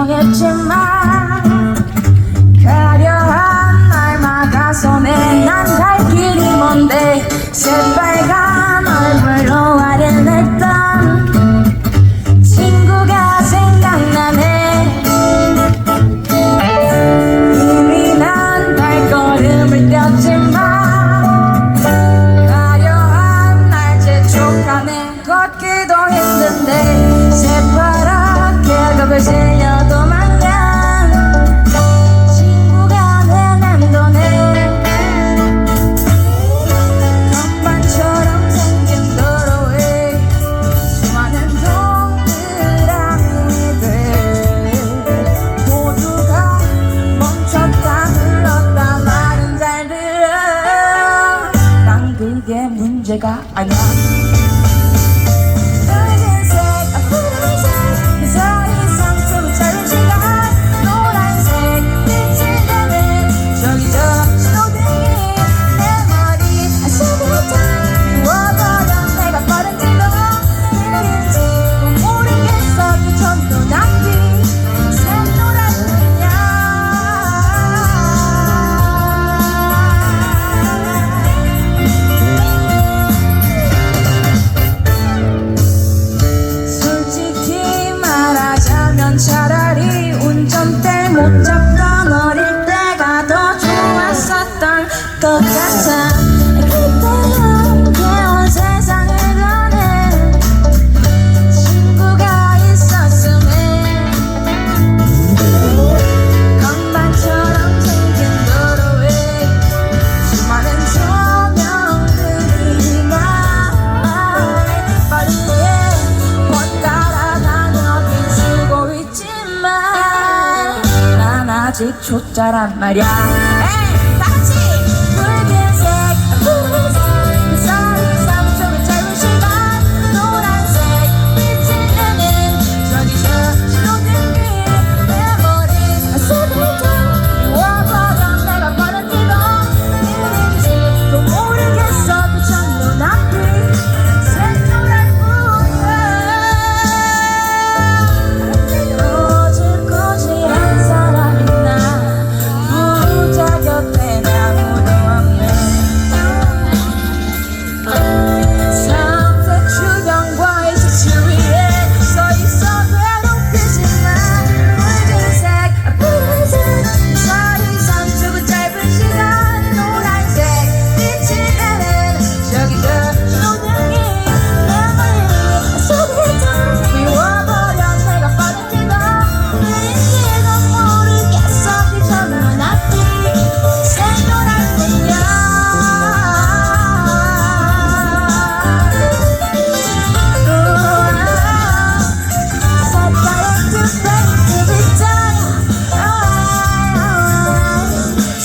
정했지만 가려한 날마다 손에 난 갈 길이 먼데? 아직 초짜란 말야.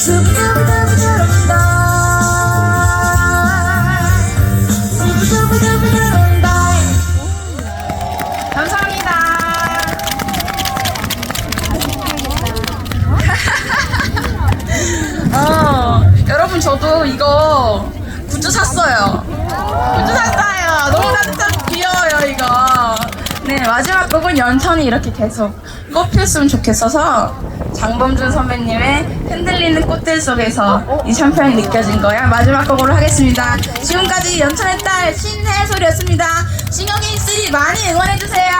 어, 여러분 저도 이거 굿즈 샀어요. 굿즈 샀어요. 너무 따뜻하고 귀여워요 이거. 네 마지막 부분 연탄이 이렇게 계속 꽃 피었으면 좋겠어서 장범준 선배님의 흔들리는 꽃들 속에서 이 샴페인이 느껴진 거야. 마지막 곡으로 하겠습니다. 지금까지 연천의 딸 신혜솔이었습니다. 신영인 쓰리 많이 응원해주세요.